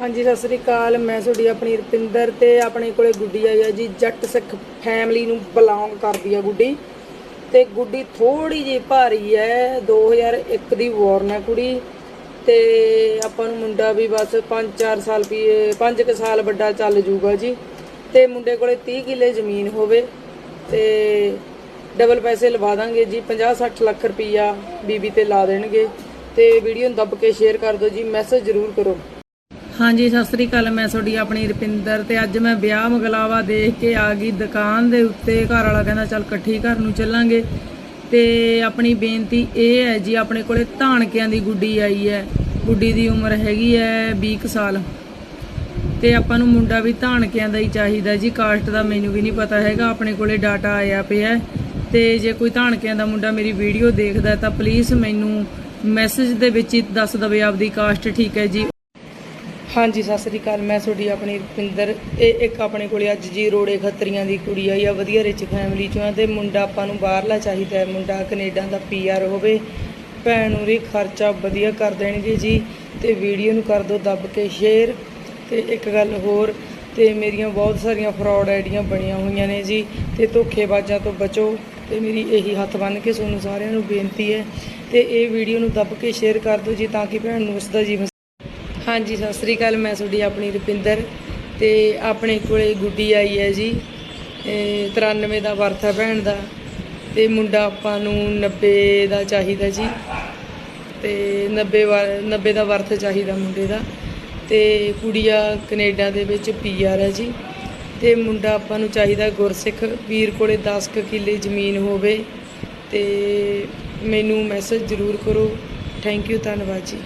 ਹਾਂਜੀ, ਸਤਿ ਸ੍ਰੀ ਅਕਾਲ। ਮੈਂ ਤੁਹਾਡੀ ਆਪਣੀ ਰੁਪਿੰਦਰ ਤੇ ਆਪਣੇ ਕੋਲੇ ਗੁੱਡੀ ਆਈ ਆ ਜੀ, ਜੱਟ ਸਿੱਖ ਫੈਮਿਲੀ ਨੂੰ ਬਿਲੋਂਗ ਕਰਦੀ ਆ ਗੁੱਡੀ। ਤੇ ਗੁੱਡੀ ਥੋੜੀ ਜਿਹੀ ਭਾਰੀ ਹੈ 2001 ਦੀ ਵੋਰਨ ਹੈ ਕੁੜੀ। ਤੇ ਆਪਾਂ ਨੂੰ ਮੁੰਡਾ ਵੀ ਬਸ 5-4 ਸਾਲ ਵੀ 5 ਕੁ ਸਾਲ ਵੱਡਾ ਚੱਲ ਜੂਗਾ ਜੀ। ਤੇ ਮੁੰਡੇ ਕੋਲੇ 30 ਕਿੱਲੇ ਜ਼ਮੀਨ ਹੋਵੇ, ਤੇ ਡਬਲ ਪੈਸੇ ਲਵਾ ਦਾਂਗੇ ਜੀ 50-60 ਲੱਖ ਰੁਪਈਆ ਬੀਬੀ ਤੇ ਲਾ ਦੇਣਗੇ। ਤੇ ਵੀਡੀਓ ਨੂੰ ਦੱਬ ਕੇ ਸ਼ੇਅਰ ਕਰ ਦਿਓ ਜੀ ਮੈਸੇਜ ਜ਼ਰੂਰ ਕਰੋ। ਹਾਂਜੀ, ਸਤਿ ਸ੍ਰੀ ਅਕਾਲ। ਮੈਂ ਤੁਹਾਡੀ ਆਪਣੀ ਰੁਪਿੰਦਰ ਤੇ ਅੱਜ ਮੈਂ ਵਿਆਹ ਮਗਲਾਵਾ ਦੇਖ ਕੇ ਆ ਗਈ ਦੁਕਾਨ ਦੇ ਉੱਤੇ। ਘਰ ਵਾਲਾ ਕਹਿੰਦਾ, ਚੱਲ ਇਕੱਠੀ ਘਰ ਨੂੰ ਚੱਲਾਂਗੇ। ਤੇ ਆਪਣੀ ਬੇਨਤੀ ਇਹ ਹੈ ਜੀ, ਆਪਣੇ ਕੋਲੇ ਧਾਨਕਿਆਂ ਦੀ ਗੁੱਡੀ ਆਈ ਹੈ। ਗੁੱਡੀ ਦੀ ਉਮਰ ਹੈਗੀ ਹੈ 20 ਕੁ ਸਾਲ। ਤੇ ਆਪਾਂ ਨੂੰ ਮੁੰਡਾ ਵੀ ਧਾਨਕਿਆਂ ਦਾ ਹੀ ਚਾਹੀਦਾ ਜੀ। ਕਾਸਟ ਦਾ ਮੈਨੂੰ ਵੀ ਨਹੀਂ ਪਤਾ ਹੈਗਾ। ਆਪਣੇ ਕੋਲੇ ਡਾਟਾ ਆਇਆ ਪਿਆ ਹੈ। ਤੇ ਜੇ ਕੋਈ ਧਾਨਕਿਆਂ ਦਾ ਮੁੰਡਾ ਮੇਰੀ ਵੀਡੀਓ ਦੇਖਦਾ ਤਾਂ ਪਲੀਜ਼ ਮੈਨੂੰ ਮੈਸੇਜ ਦੇ ਵਿੱਚ ਹੀ ਦੱਸ ਦਵੇ, ਆਪਦੀ ਕਾਸਟ ਠੀਕ ਹੈ ਜੀ। ਹਾਂਜੀ, ਸਤਿ ਸ੍ਰੀ ਅਕਾਲ। ਮੈਂ ਤੁਹਾਡੀ ਆਪਣੀ ਰੁਪਿੰਦਰ। ਇਹ ਇੱਕ ਆਪਣੇ ਕੋਲੇ ਅੱਜ ਜੀ ਰੋੜੇ ਖੱਤਰੀਆਂ ਦੀ ਕੁੜੀ ਆਈ ਆ, ਵਧੀਆ ਰਿਚ ਫੈਮਿਲੀ ਚੋਂ ਆ ਤੇ ਮੁੰਡਾ ਆਪਾਂ ਨੂੰ ਬਾਹਰਲਾ ਚਾਹੀਦਾ ਹੈ। ਮੁੰਡਾ ਕੈਨੇਡਾ ਦਾ ਪੀਆਰ ਹੋਵੇ, ਭੈਣ ਨੂੰ ਵੀ ਖਰਚਾ ਵਧੀਆ ਕਰ ਦੇਣਗੇ ਜੀ। ਤੇ ਵੀਡੀਓ ਨੂੰ ਕਰ ਦਿਓ ਦੱਬ ਕੇ ਸ਼ੇਅਰ ਤੇ ਇੱਕ ਗੱਲ ਹੋਰ, ਤੇ ਮੇਰੀਆਂ ਬਹੁਤ ਸਾਰੀਆਂ ਫਰਾਡ ਆਈਡੀਆਂ ਬਣੀਆਂ ਹੋਈਆਂ ਨੇ ਜੀ। ਤੇ ਧੋਖੇਬਾਜ਼ਾਂ ਤੋਂ ਬਚੋ। ਤੇ ਮੇਰੀ ਇਹੀ ਹੱਥ ਬੰਨ੍ਹ ਕੇ ਤੁਹਾਨੂੰ ਸਾਰਿਆਂ ਨੂੰ ਬੇਨਤੀ ਹੈ। ਤੇ ਇਹ ਵੀਡੀਓ ਨੂੰ ਦੱਬ ਕੇ ਸ਼ੇਅਰ ਕਰ ਦਿਓ ਜੀ, ਤਾਂ ਕਿ ਭੈਣ ਨੂੰ ਉਸ ਦਾ ਜੀਵਨ ਹਾਂਜੀ, ਸਤਿ ਸ੍ਰੀ ਅਕਾਲ, ਮੈਂ ਤੁਹਾਡੀ ਆਪਣੀ ਰੁਪਿੰਦਰ ਤੇ ਆਪਣੇ ਕੋਲੇ ਗੁੱਡੀ ਆਈ ਹੈ ਜੀ, ਇਹ 93 ਦਾ ਵਰਥ ਹੈ ਭੈਣ ਦਾ ਤੇ ਮੁੰਡਾ ਆਪਾਂ ਨੂੰ 90 ਦਾ ਚਾਹੀਦਾ ਜੀ ਤੇ 90 ਵਾਰ 90 ਦਾ ਵਰਥ ਚਾਹੀਦਾ ਮੁੰਡੇ ਦਾ ਤੇ ਕੁੜੀਆ ਕੈਨੇਡਾ ਦੇ ਵਿੱਚ ਪੀਆਰ ਹੈ ਜੀ ਤੇ ਮੁੰਡਾ ਆਪਾਂ ਨੂੰ ਚਾਹੀਦਾ ਗੁਰਸਿੱਖ, ਵੀਰ ਕੋਲੇ 10 ਕੁ ਕਿੱਲੇ ਜ਼ਮੀਨ ਹੋਵੇ ਤੇ ਮੈਨੂੰ ਮੈਸੇਜ ਜ਼ਰੂਰ ਕਰੋ ਥੈਂਕ ਯੂ ਧੰਨਵਾਦ ਜੀ।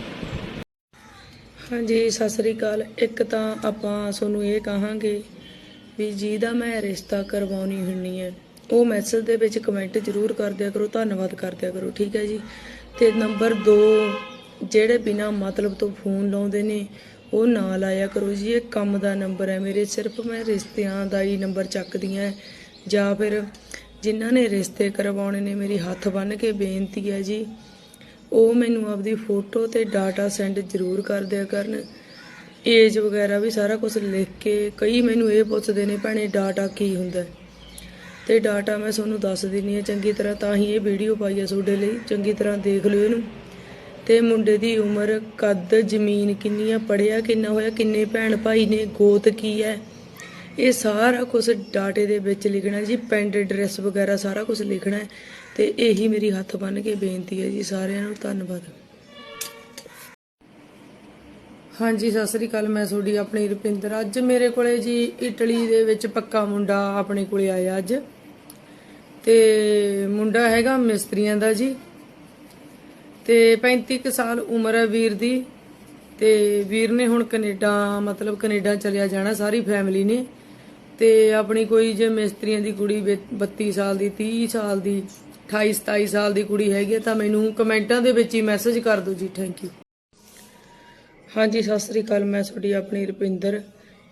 ਹਾਂਜੀ, ਸਤਿ ਸ੍ਰੀ ਅਕਾਲ। ਇੱਕ ਤਾਂ ਆਪਾਂ ਤੁਹਾਨੂੰ ਇਹ ਕਹਾਂਗੇ ਵੀ ਜਿਹਦਾ ਮੈਂ ਰਿਸ਼ਤਾ ਕਰਵਾਉਣੀ ਹੁੰਨੀ ਹੈ ਉਹ ਮੈਸੇਜ ਦੇ ਵਿੱਚ ਕਮੈਂਟ ਜ਼ਰੂਰ ਕਰ ਦਿਆ ਕਰੋ, ਧੰਨਵਾਦ ਕਰ ਦਿਆ ਕਰੋ, ਠੀਕ ਹੈ ਜੀ? ਤੇ ਨੰਬਰ 2 ਜਿਹੜੇ ਬਿਨਾ ਮਤਲਬ ਤੋਂ ਫੋਨ ਲਾਉਂਦੇ ਨੇ, ਉਹ ਨਾ ਲਾਇਆ ਕਰੋ ਜੀ, ਇਹ ਕੰਮ ਦਾ ਨੰਬਰ ਹੈ ਮੇਰੇ, ਸਿਰਫ ਮੈਂ ਰਿਸ਼ਤਿਆਂ ਦਾ ਹੀ ਨੰਬਰ ਚੱਕਦੀ ਹਾਂ। ਜਾਂ ਫਿਰ ਜਿਨ੍ਹਾਂ ਨੇ ਰਿਸ਼ਤੇ ਕਰਵਾਉਣੇ ਨੇ, ਮੇਰੀ ਹੱਥ ਬੰਨ੍ਹ ਕੇ ਬੇਨਤੀ ਹੈ ਜੀ ਉਹ ਮੈਨੂੰ ਆਪਦੀ ਫੋਟੋ ਤੇ ਡਾਟਾ ਸੈਂਡ ਜ਼ਰੂਰ ਕਰ ਦਿਆ ਕਰਨ। ਏਜ ਵਗੈਰਾ ਵੀ ਸਾਰਾ ਕੁਝ ਲਿਖ ਕੇ ਕਈ ਮੈਨੂੰ ਇਹ ਪੁੱਛਦੇ ਨੇ, ਭੈਣੇ ਡਾਟਾ ਕੀ ਹੁੰਦਾ? ਹੈ? ਤੇ ਡਾਟਾ ਮੈਂ ਤੁਹਾਨੂੰ ਦੱਸ ਦਿੰਨੀ ਆ ਚੰਗੀ ਤਰ੍ਹਾਂ ਤਾਂ ਹੀ ਇਹ ਵੀਡੀਓ ਪਾਈ ਆ ਤੁਹਾਡੇ ਲਈ। ਚੰਗੀ ਤਰ੍ਹਾਂ ਦੇਖ ਲਿਓ ਇਹਨੂੰ। ਤੇ ਮੁੰਡੇ ਦੀ ਉਮਰ, ਕੱਦ, ਜ਼ਮੀਨ ਕਿੰਨੀ ਆ ਪੜਿਆ ਕਿੰਨਾ ਹੋਇਆ, ਕਿੰਨੇ ਭੈਣ ਭਾਈ ਨੇ, ਗੋਤ ਕੀ ਹੈ? ਇਹ ਸਾਰਾ ਕੁਝ ਡਾਟੇ ਦੇ ਵਿੱਚ ਲਿਖਣਾ ਜੀ, ਪਿੰਡ ਐਡਰੈਸ ਵਗੈਰਾ ਸਾਰਾ ਕੁਝ ਲਿਖਣਾ ਤੇ ਇਹੀ ਮੇਰੀ ਹੱਥ ਬੰਨ ਕੇ ਬੇਨਤੀ ਹੈ ਜੀ ਸਾਰਿਆਂ ਨੂੰ ਧੰਨਵਾਦ। ਹਾਂਜੀ, ਸਤਿ ਸ੍ਰੀ ਅਕਾਲ, ਮੈਂ ਤੁਹਾਡੀ ਆਪਣੀ ਰੁਪਿੰਦਰ। ਅੱਜ ਮੇਰੇ ਕੋਲੇ ਜੀ ਇਟਲੀ ਦੇ ਵਿੱਚ ਪੱਕਾ ਮੁੰਡਾ ਆਪਣੇ ਕੋਲੇ ਆਇਆ ਅੱਜ। ਤੇ ਮੁੰਡਾ ਹੈਗਾ ਮਿਸਤਰੀਆਂ ਦਾ ਜੀ। ਤੇ 35 ਕੁ ਸਾਲ ਉਮਰ ਹੈ ਵੀਰ ਦੀ। ਤੇ ਵੀਰ ਨੇ ਹੁਣ ਕੈਨੇਡਾ, ਮਤਲਬ ਕੈਨੇਡਾ ਚਲਿਆ ਜਾਣਾ, ਸਾਰੀ ਫੈਮਿਲੀ ਨੇ। ਤੇ ਆਪਣੀ ਕੋਈ ਜੇ ਮਿਸਤਰੀਆਂ ਦੀ ਕੁੜੀ ਵੀ 32 ਸਾਲ ਦੀ 30 ਸਾਲ ਦੀ 28 27 ਸਾਲ ਦੀ ਕੁੜੀ ਹੈਗੀ ਹੈ ਤਾਂ ਮੈਨੂੰ ਕਮੈਂਟਾਂ ਦੇ ਵਿੱਚ ਹੀ ਮੈਸੇਜ ਕਰ ਦਿਓ ਜੀ ਥੈਂਕ ਯੂ ਹਾਂਜੀ, ਸਤਿ ਸ੍ਰੀ ਅਕਾਲ, ਮੈਂ ਤੁਹਾਡੀ ਆਪਣੀ ਰੁਪਿੰਦਰ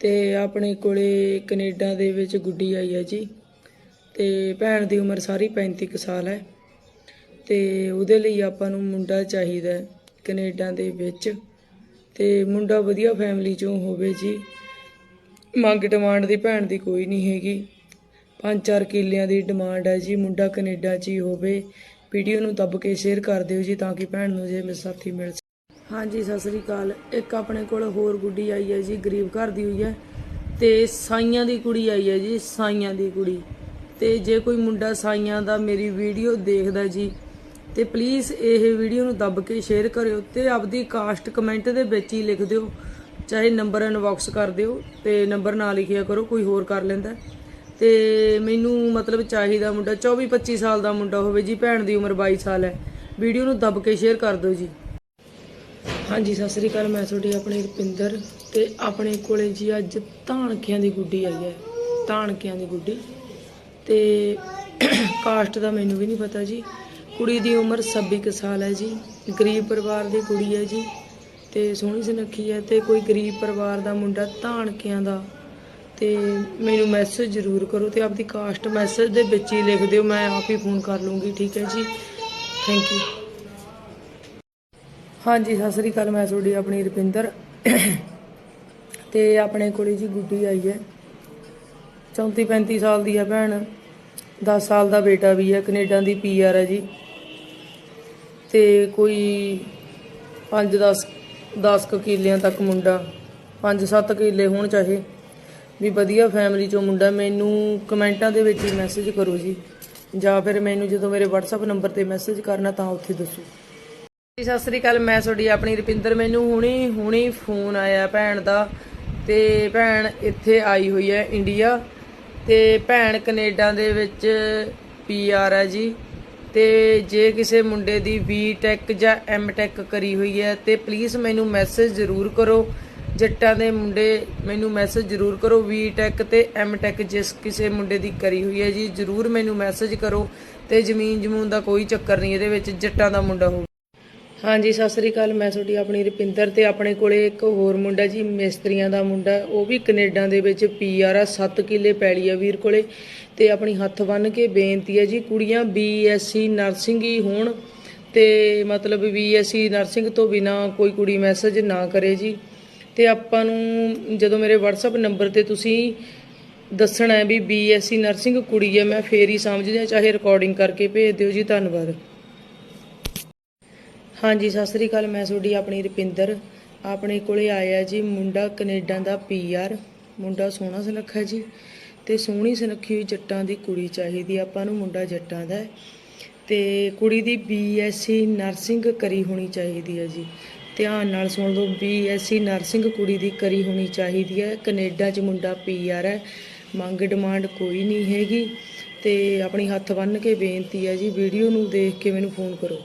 ਤੇ ਆਪਣੇ ਕੋਲੇ ਕੈਨੇਡਾ ਦੇ ਵਿੱਚ ਗੁੱਡੀ ਆਈ ਹੈ ਜੀ। ਤੇ ਭੈਣ ਦੀ ਉਮਰ ਸਾਰੀ 35 ਕੁ ਸਾਲ ਹੈ। ਤੇ ਉਹਦੇ ਲਈ ਆਪਾਂ ਨੂੰ ਮੁੰਡਾ ਚਾਹੀਦਾ ਹੈ ਕੈਨੇਡਾ ਦੇ ਵਿੱਚ। ਤੇ ਮੁੰਡਾ ਵਧੀਆ ਫੈਮਿਲੀ ਚੋਂ ਹੋਵੇ ਜੀ। ਮੰਗ ਡਿਮਾਂਡ ਦੀ ਭੈਣ ਦੀ ਕੋਈ ਨਹੀਂ ਹੈਗੀ। ਪੰਜ ਚਾਰ ਕਿੱਲਿਆਂ ਦੀ ਡਿਮਾਂਡ ਹੈ ਜੀ, ਮੁੰਡਾ ਕੈਨੇਡਾ 'ਚ ਹੀ ਹੋਵੇ। ਵੀਡੀਓ ਨੂੰ ਦੱਬ ਕੇ ਸ਼ੇਅਰ ਕਰ ਦਿਓ ਜੀ ਤਾਂ ਕਿ ਭੈਣ ਨੂੰ ਜੇ ਮੇਰੇ ਸਾਥੀ ਮਿਲ ਸਕੇ। ਹਾਂਜੀ, ਸਤਿ ਸ੍ਰੀ ਅਕਾਲ। ਇੱਕ ਆਪਣੇ ਕੋਲ ਹੋਰ ਗੁੱਡੀ ਆਈ ਹੈ ਜੀ, ਗਰੀਬ ਘਰ ਦੀ ਹੋਈ ਹੈ ਤੇ ਸਾਈਆਂ ਦੀ ਕੁੜੀ ਆਈ ਹੈ ਜੀ, ਸਾਈਆਂ ਦੀ ਕੁੜੀ। ਤੇ ਜੇ ਕੋਈ ਮੁੰਡਾ ਸਾਈਆਂ ਦਾ ਮੇਰੀ ਵੀਡੀਓ ਦੇਖਦਾ ਜੀ, ਤੇ ਪਲੀਜ਼ ਇਹ ਵੀਡੀਓ ਨੂੰ ਦੱਬ ਕੇ ਸ਼ੇਅਰ ਕਰਿਓ ਤੇ ਆਪਦੀ ਕਾਸਟ ਕਮੈਂਟ ਦੇ ਵਿੱਚ ਹੀ ਲਿਖ ਦਿਓ। ਚਾਹੇ ਨੰਬਰ ਇਨਬਾਕਸ ਕਰ ਦਿਓ ਤੇ ਨੰਬਰ ਨਾ ਲਿਖਿਆ ਕਰੋ, ਕੋਈ ਹੋਰ ਕਰ ਲੈਂਦਾ। ਤੇ ਮੈਨੂੰ ਮਤਲਬ ਚਾਹੀਦਾ ਮੁੰਡਾ 24 25 ਸਾਲ ਦਾ ਮੁੰਡਾ ਹੋਵੇ ਜੀ, ਭੈਣ ਦੀ ਉਮਰ 22 ਸਾਲ ਹੈ। ਵੀਡੀਓ ਨੂੰ ਦੱਬ ਕੇ ਸ਼ੇਅਰ ਕਰ ਦਿਓ ਜੀ। ਹਾਂਜੀ, ਸਤਿ ਸ੍ਰੀ ਅਕਾਲ, ਮੈਂ ਤੁਹਾਡੀ ਆਪਣੇ ਰੁਪਿੰਦਰ ਤੇ ਆਪਣੇ ਕੋਲੇ ਜੀ ਅੱਜ ਧਾਨਕਿਆਂ ਦੀ ਗੁੱਡੀ ਆਈ ਹੈ, ਧਾਨਕਿਆਂ ਦੀ ਗੁੱਡੀ। ਤੇ ਕਾਸਟ ਦਾ ਮੈਨੂੰ ਵੀ ਨਹੀਂ ਪਤਾ ਜੀ। ਕੁੜੀ ਦੀ ਉਮਰ 26 ਕੁ ਸਾਲ ਹੈ ਜੀ, ਗਰੀਬ ਪਰਿਵਾਰ ਦੀ ਕੁੜੀ ਹੈ ਜੀ। ਤੇ ਸੋਹਣੀ ਸੁਨੱਖੀ ਹੈ ਤੇ ਕੋਈ ਗਰੀਬ ਪਰਿਵਾਰ ਦਾ ਮੁੰਡਾ ਧਾਨਕਿਆਂ ਦਾ ਤੇ ਮੈਨੂੰ ਮੈਸੇਜ ਜ਼ਰੂਰ ਕਰੋ ਤੇ ਆਪਦੀ ਕਾਸਟ ਮੈਸੇਜ ਦੇ ਵਿੱਚ ਹੀ ਲਿਖ ਦਿਓ, ਮੈਂ ਆਪ ਹੀ ਫੋਨ ਕਰ ਲੂੰਗੀ, ਠੀਕ ਹੈ ਜੀ? ਥੈਂਕ ਯੂ ਹਾਂਜੀ, ਸਤਿ ਸ੍ਰੀ ਅਕਾਲ, ਮੈਂ ਤੁਹਾਡੀ ਆਪਣੀ ਰੁਪਿੰਦਰ। ਤੇ ਆਪਣੇ ਕੋਲੇ ਜੀ ਗੁੱਡੀ ਆਈ ਹੈ। 34 35 ਸਾਲ ਦੀ ਹੈ ਭੈਣ। 10 ਸਾਲ ਦਾ ਬੇਟਾ ਵੀ ਹੈ, ਕੈਨੇਡਾ ਦੀ ਪੀਆਰ ਹੈ ਜੀ। ਤੇ ਕੋਈ 5 10 10 ਕੁ ਕਿੱਲਿਆਂ ਤੱਕ ਮੁੰਡਾ 5 7 ਕਿੱਲੇ ਹੋਣ ਚਾਹੇ। ਵੀ ਵਧੀਆ ਫੈਮਿਲੀ ਚੋਂ ਮੁੰਡਾ, ਮੈਨੂੰ ਕਮੈਂਟਾਂ ਦੇ ਵਿੱਚ ਹੀ ਮੈਸੇਜ ਕਰੋ ਜੀ। ਜਾਂ ਫਿਰ ਮੈਨੂੰ ਜਦੋਂ ਮੇਰੇ WhatsApp ਨੰਬਰ ਤੇ ਮੈਸੇਜ ਕਰਨਾ ਤਾਂ ਉੱਥੇ ਦੱਸੋ। ਜੀ, ਸਤਿ ਸ੍ਰੀ ਅਕਾਲ, ਮੈਂ ਤੁਹਾਡੀ ਆਪਣੀ ਰੁਪਿੰਦਰ। ਮੈਨੂੰ ਹੁਣੀ ਹੁਣੀ ਫੋਨ ਆਇਆ ਭੈਣ ਦਾ ਤੇ ਭੈਣ ਇੱਥੇ ਆਈ ਹੋਈ ਹੈ ਇੰਡੀਆ ਤੇ ਭੈਣ ਕੈਨੇਡਾ ਦੇ ਵਿੱਚ ਪੀਆਰ ਹੈ ਜੀ। ਤੇ ਜੇ ਕਿਸੇ ਮੁੰਡੇ ਦੀ ਬੀਟੈਕ ਜਾਂ ਐਮਟੈਕ ਕਰੀ ਹੋਈ ਹੈ ਤੇ ਪਲੀਜ਼ ਮੈਨੂੰ ਮੈਸੇਜ ਜ਼ਰੂਰ ਕਰੋ। ਜੱਟਾਂ ਦੇ ਮੁੰਡੇ ਮੈਨੂੰ ਮੈਸੇਜ ਜ਼ਰੂਰ ਕਰੋ ਵੀ ਬੀਟੈਕ ਤੇ ਐਮਟੈਕ ਜਿਸ ਕਿਸੇ ਮੁੰਡੇ ਦੀ ਕਰੀ ਹੋਈ ਹੈ ਜੀ, ਜ਼ਰੂਰ ਮੈਨੂੰ ਮੈਸੇਜ ਕਰੋ ਤੇ ਜ਼ਮੀਨ ਜਮੂਨ ਦਾ ਕੋਈ ਚੱਕਰ ਨਹੀਂ ਇਹਦੇ ਵਿੱਚ, ਜੱਟਾਂ ਦਾ ਮੁੰਡਾ ਹੋਊ। ਹਾਂਜੀ, ਸਤਿ ਸ੍ਰੀ ਅਕਾਲ, ਮੈਂ ਤੁਹਾਡੀ ਆਪਣੀ ਰੁਪਿੰਦਰ ਤੇ ਆਪਣੇ ਕੋਲੇ ਇੱਕ ਹੋਰ ਮੁੰਡਾ ਜੀ, ਮਿਸਤਰੀਆਂ ਦਾ ਮੁੰਡਾ, ਉਹ ਵੀ ਕੈਨੇਡਾ ਦੇ ਵਿੱਚ ਪੀਆਰ ਆ 7 ਕਿੱਲੇ ਪੈਲੀ ਆ ਵੀਰ ਕੋਲੇ ਤੇ ਆਪਣੀ ਹੱਥ ਬੰਨ ਕੇ ਬੇਨਤੀ ਹੈ ਜੀ, ਕੁੜੀਆਂ ਬੀਐਸਸੀ ਨਰਸਿੰਗ ਹੀ ਹੋਣ ਤੇ ਮਤਲਬ ਬੀਐਸਸੀ ਨਰਸਿੰਗ ਤੋਂ ਬਿਨਾ ਕੋਈ ਕੁੜੀ ਮੈਸੇਜ ਨਾ ਕਰੇ ਜੀ। ਤੇ ਆਪਾਂ ਨੂੰ ਜਦੋਂ ਮੇਰੇ WhatsApp ਨੰਬਰ ਤੇ ਤੁਸੀਂ ਦੱਸਣਾ ਹੈ ਵੀ ਬੀਐਸਸੀ ਨਰਸਿੰਗ ਕੁੜੀ ਹੈ, ਮੈਂ ਫੇਰ ਹੀ ਸਮਝਦੀ ਹਾਂ, ਚਾਹੇ ਰਿਕਾਰਡਿੰਗ ਕਰਕੇ ਭੇਜ ਦਿਓ ਜੀ, ਧੰਨਵਾਦ। ਹਾਂਜੀ, ਸਤਿ ਸ੍ਰੀ ਅਕਾਲ, ਮੈਂ ਤੁਹਾਡੀ ਆਪਣੀ ਰੁਪਿੰਦਰ। ਆਪਣੇ ਕੋਲੇ ਆਇਆ ਜੀ ਮੁੰਡਾ ਕੈਨੇਡਾ ਦਾ ਪੀਆਰ ਮੁੰਡਾ ਸੋਹਣਾ ਸੁਨੱਖਾ ਜੀ, ਤੇ ਸੋਹਣੀ ਸੁਨੱਖੀ ਹੋਈ ਜੱਟਾਂ ਦੀ ਕੁੜੀ ਚਾਹੀਦੀ ਆਪਾਂ ਨੂੰ ਮੁੰਡਾ ਜੱਟਾਂ ਦਾ ਹੈ। ਤੇ ਕੁੜੀ ਦੀ ਬੀਐਸਸੀ ਨਰਸਿੰਗ ਕਰੀ ਹੋਣੀ ਚਾਹੀਦੀ ਹੈ ਜੀ। ਧਿਆਨ ਨਾਲ ਸੁਣ ਲਓ ਬੀਐਸਸੀ ਨਰਸਿੰਗ ਕੁੜੀ ਦੀ ਕਰੀ ਹੋਣੀ ਚਾਹੀਦੀ ਹੈ। ਕੈਨੇਡਾ 'ਚ ਮੁੰਡਾ ਪੀਆਰ ਹੈ। ਮੰਗ ਡਿਮਾਂਡ ਕੋਈ ਨਹੀਂ ਹੈਗੀ ਤੇ ਆਪਣੀ ਹੱਥ ਬੰਨ੍ਹ ਕੇ ਬੇਨਤੀ ਹੈ ਜੀ, ਵੀਡੀਓ ਨੂੰ ਦੇਖ ਕੇ ਮੈਨੂੰ ਫੋਨ ਕਰੋ।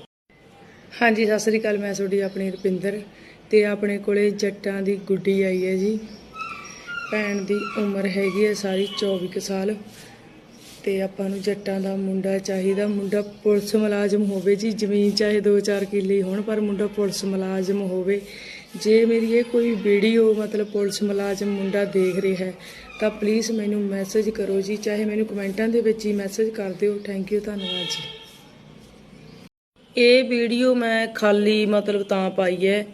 ਹਾਂਜੀ, ਸਤਿ ਸ੍ਰੀ ਅਕਾਲ, ਮੈਂ ਤੁਹਾਡੀ ਆਪਣੀ ਰੁਪਿੰਦਰ ਤੇ ਆਪਣੇ ਕੋਲੇ ਜੱਟਾਂ ਦੀ ਗੁੱਡੀ ਆਈ ਹੈ ਜੀ। ਭੈਣ ਦੀ ਉਮਰ ਹੈਗੀ ਹੈ ਸਾਰੀ 24 ਕੁ ਸਾਲ। ਤੇ ਆਪਾਂ ਨੂੰ ਜੱਟਾਂ ਦਾ ਮੁੰਡਾ ਚਾਹੀਦਾ। ਮੁੰਡਾ ਪੁਲਿਸ ਮੁਲਾਜ਼ਮ ਹੋਵੇ ਜੀ, ਜ਼ਮੀਨ ਚਾਹੇ 2-4 ਕਿੱਲੇ ਹੋਣ, ਪਰ ਮੁੰਡਾ ਪੁਲਿਸ ਮੁਲਾਜ਼ਮ ਹੋਵੇ। ਜੇ ਮੇਰੀ ਇਹ ਕੋਈ ਵੀਡੀਓ, ਮਤਲਬ ਪੁਲਿਸ ਮੁਲਾਜ਼ਮ ਮੁੰਡਾ ਦੇਖ ਰਿਹਾ ਹੈ, ਤਾਂ ਪਲੀਜ਼ ਮੈਨੂੰ ਮੈਸੇਜ ਕਰੋ ਜੀ। ਚਾਹੇ ਮੈਨੂੰ ਕਮੈਂਟਾਂ ਦੇ ਵਿੱਚ ਹੀ ਮੈਸੇਜ ਕਰ ਦਿਓ। ਥੈਂਕ ਯੂ ਧੰਨਵਾਦ ਜੀ। ਇਹ ਵੀਡੀਓ ਮੈਂ ਖਾਲੀ ਮਤਲਬ ਤਾਂ ਪਾਈ ਹੈ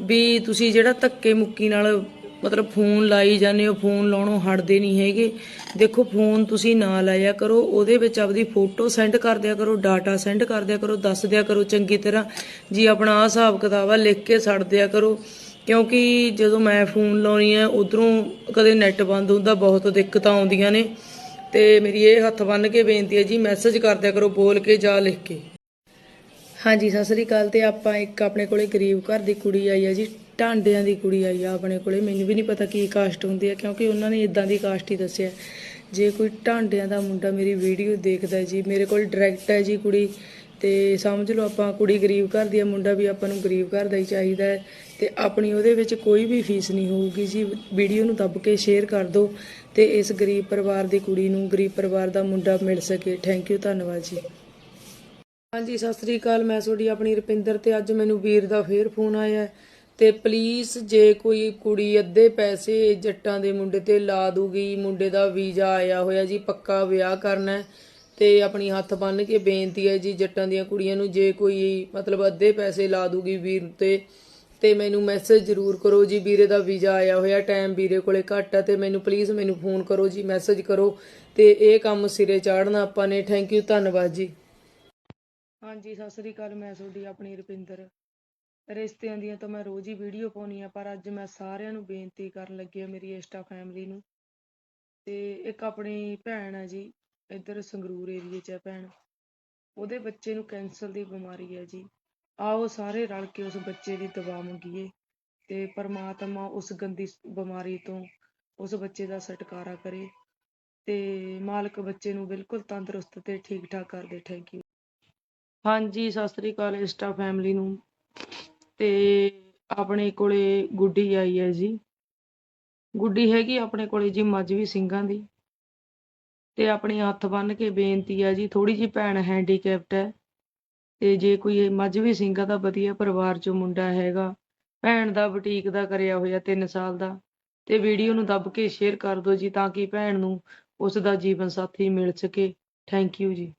ਵੀ ਤੁਸੀਂ ਜਿਹੜਾ ਧੱਕੇ ਮੁੱਕੀ ਨਾਲ ਮਤਲਬ ਫੋਨ ਲਾਈ ਜਾਂਦੇ ਹੋ, ਫੋਨ ਲਾਉਣੋਂ ਹਟਦੇ ਨਹੀਂ ਹੈਗੇ। ਦੇਖੋ, ਫੋਨ ਤੁਸੀਂ ਨਾ ਲਾਇਆ ਕਰੋ, ਉਹਦੇ ਵਿੱਚ ਆਪਦੀ ਫੋਟੋ ਸੈਂਡ ਕਰ ਦਿਆ ਕਰੋ, ਡਾਟਾ ਸੈਂਡ ਕਰ ਦਿਆ ਕਰੋ, ਦੱਸ ਦਿਆ ਕਰੋ ਚੰਗੀ ਤਰ੍ਹਾਂ। ਜੀ, ਆਪਣਾ ਆਹ ਹਿਸਾਬ ਕਿਤਾਬ ਆ, ਲਿਖ ਕੇ ਛੱਡ ਦਿਆ ਕਰੋ। ਕਿਉਂਕਿ ਜਦੋਂ ਮੈਂ ਫੋਨ ਲਾਉਣੀ ਹੈ ਉਧਰੋਂ ਕਦੇ ਨੈਟ ਬੰਦ ਹੁੰਦਾ, ਬਹੁਤ ਦਿੱਕਤਾਂ ਆਉਂਦੀਆਂ ਨੇ। ਤੇ ਮੇਰੀ ਇਹ ਹੱਥ ਬੰਨ ਕੇ ਬੇਨਤੀ ਹੈ ਜੀ, ਮੈਸੇਜ ਕਰ ਦਿਆ ਕਰੋ, ਬੋਲ ਕੇ ਜਾਂ ਲਿਖ ਕੇ। ਹਾਂਜੀ, ਸਤਿ ਸ੍ਰੀ ਅਕਾਲ। ਤੇ ਆਪਾਂ ਇੱਕ ਆਪਣੇ ਕੋਲੇ ਗਰੀਬ ਘਰ ਦੀ ਕੁੜੀ ਆਈ ਹੈ ਜੀ ਢਾਂਡਿਆਂ ਦੀ ਕੁੜੀ ਆਈ ਆ ਆਪਣੇ ਕੋਲੇ। ਮੈਨੂੰ ਵੀ ਨਹੀਂ ਪਤਾ ਕੀ ਕਾਸਟ ਹੁੰਦੀ ਹੈ ਕਿਉਂਕਿ ਉਹਨਾਂ ਨੇ ਇਦਾਂ ਦੀ ਕਾਸਟ ਹੀ ਦੱਸਿਆ। ਜੇ ਕੋਈ ਢਾਂਡਿਆਂ ਦਾ ਮੁੰਡਾ ਮੇਰੀ ਵੀਡੀਓ ਦੇਖਦਾ ਜੀ, ਮੇਰੇ ਕੋਲ ਡਾਇਰੈਕਟ ਹੈ ਜੀ ਕੁੜੀ, ਤੇ ਸਮਝ ਲਓ ਆਪਾਂ ਕੁੜੀ ਗਰੀਬ ਘਰ ਦੀ ਆ, ਮੁੰਡਾ ਵੀ ਆਪਾਂ ਨੂੰ ਗਰੀਬ ਘਰ ਦਾ ਹੀ ਚਾਹੀਦਾ ਹੈ। ਤੇ ਆਪਣੀ ਉਹਦੇ ਵਿੱਚ ਕੋਈ ਵੀ ਫੀਸ ਨਹੀਂ ਹੋਊਗੀ ਜੀ ਵੀਡੀਓ ਨੂੰ ਦੱਬ ਕੇ ਸ਼ੇਅਰ ਕਰ ਦਿਓ ਤੇ ਇਸ ਗਰੀਬ ਪਰਿਵਾਰ ਦੀ ਕੁੜੀ ਨੂੰ, ਗਰੀਬ ਪਰਿਵਾਰ ਦਾ ਮੁੰਡਾ ਮਿਲ ਸਕੇ। ਥੈਂਕ ਯੂ ਧੰਨਵਾਦ ਜੀ। ਹਾਂਜੀ, ਸਤਿ ਸ੍ਰੀ ਅਕਾਲ। ਮੈਂ ਤੁਹਾਡੀ ਆਪਣੀ ਰੁਪਿੰਦਰ ਤੇ ਅੱਜ ਮੈਨੂੰ ਵੀਰ ਦਾ ਫੇਰ ਫੋਨ ਆਇਆ ਤੇ ਪਲੀਜ਼ ਜੇ ਕੋਈ ਕੁੜੀ ਅੱਧੇ ਪੈਸੇ ਜੱਟਾਂ ਦੇ ਮੁੰਡੇ ਤੇ ਲਾ ਦੂਗੀ, ਮੁੰਡੇ ਦਾ ਵੀਜ਼ਾ ਆਇਆ ਹੋਇਆ ਜੀ, ਪੱਕਾ ਵਿਆਹ ਕਰਨਾ ਹੈ, ਤੇ ਆਪਣੀ ਹੱਥ ਬੰਨ ਕੇ ਬੇਨਤੀ ਹੈ ਜੀ ਜੱਟਾਂ ਦੀਆਂ ਕੁੜੀਆਂ ਨੂੰ ਜੇ ਕੋਈ ਮਤਲਬ ਅੱਧੇ ਪੈਸੇ ਲਾ ਦੂਗੀ ਵੀਰ ਤੇ ਤੇ ਮੈਨੂੰ ਮੈਸੇਜ ਜ਼ਰੂਰ ਕਰੋ ਜੀ, ਵੀਰੇ ਦਾ ਵੀਜ਼ਾ ਆਇਆ ਹੋਇਆ ਟਾਈਮ ਵੀਰੇ ਕੋਲੇ ਘੱਟ ਹੈ ਤੇ ਮੈਨੂੰ ਪਲੀਜ਼ ਮੈਨੂੰ ਫੋਨ ਕਰੋ ਜੀ ਮੈਸੇਜ ਕਰੋ, ਤੇ ਇਹ ਕੰਮ ਸਿਰੇ ਚਾੜਨਾ ਆਪਾਂ ਨੇ ਥੈਂਕ ਯੂ ਧੰਨਵਾਦ ਜੀ। ਹਾਂਜੀ, ਸਤਿ ਸ੍ਰੀ ਅਕਾਲ, ਮੈਂ ਤੁਹਾਡੀ ਆਪਣੀ ਰੁਪਿੰਦਰ। ਰਿਸ਼ਤਿਆਂ ਦੀਆਂ ਤਾਂ ਮੈਂ ਰੋਜ਼ ਹੀ ਵੀਡੀਓ ਪਾਉਣੀ ਆ ਪਰ ਅੱਜ ਮੈਂ ਸਾਰਿਆਂ ਨੂੰ ਬੇਨਤੀ ਕਰਨ ਲੱਗੀ ਆ ਮੇਰੀ ਇੰਸਟਾ ਫੈਮਿਲੀ ਨੂੰ। ਤੇ ਇੱਕ ਆਪਣੀ ਭੈਣ ਆ ਜੀ, ਇੱਧਰ ਸੰਗਰੂਰ ਏਰੀਏ 'ਚ ਹੈ ਭੈਣ। ਉਹਦੇ ਬੱਚੇ ਨੂੰ ਕੈਂਸਰ ਦੀ ਬਿਮਾਰੀ ਹੈ ਜੀ। ਆਓ ਸਾਰੇ ਰਲ ਕੇ ਉਸ ਬੱਚੇ ਦੀ ਦਵਾ ਮੰਗੀਏ ਤੇ ਪਰਮਾਤਮਾ ਉਸ ਗੰਦੀ ਬਿਮਾਰੀ ਤੋਂ ਉਸ ਬੱਚੇ ਦਾ ਛੁਟਕਾਰਾ ਕਰੇ ਤੇ ਮਾਲਕ ਬੱਚੇ ਨੂੰ ਬਿਲਕੁਲ ਤੰਦਰੁਸਤ ਤੇ ਠੀਕ ਠਾਕ ਕਰ ਦੇ ਥੈਂਕ ਯੂ ਹਾਂਜੀ, ਸਤਿ ਸ੍ਰੀ ਅਕਾਲ ਇੰਸਟਾ ਫੈਮਿਲੀ ਨੂੰ। ਤੇ ਆਪਣੇ ਕੋਲੇ ਗੁੱਡੀ ਆਈ ਹੈ ਜੀ। ਗੁੱਡੀ ਹੈਗੀ ਆਪਣੇ ਕੋਲੇ ਜੀ ਮੱਝਵੀ ਸਿੰਘਾਂ ਦੀ। ਤੇ ਆਪਣੀ ਹੱਥ ਬੰਨ ਕੇ ਬੇਨਤੀ ਆ ਜੀ ਥੋੜੀ ਜੀ ਭੈਣ ਹੈਂਡੀਕੈਪਟ ਹੈ। ਤੇ ਜੇ ਕੋਈ ਮੱਝਵੀ ਸਿੰਘਾਂ ਦਾ ਵਧੀਆ ਪਰਿਵਾਰ ਚੋਂ ਮੁੰਡਾ ਹੈਗਾ, ਭੈਣ ਦਾ ਬੁਟੀਕ ਦਾ ਕਰਿਆ ਹੋਇਆ 3 ਸਾਲ ਦਾ, ਤੇ ਵੀਡੀਓ ਨੂੰ ਦੱਬ ਕੇ ਸ਼ੇਅਰ ਕਰ ਦਿਓ ਜੀ ਤਾਂ ਕਿ ਭੈਣ ਨੂੰ ਉਸ ਦਾ ਜੀਵਨ ਸਾਥੀ ਮਿਲ ਸਕੇ। ਥੈਂਕ ਯੂ ਜੀ।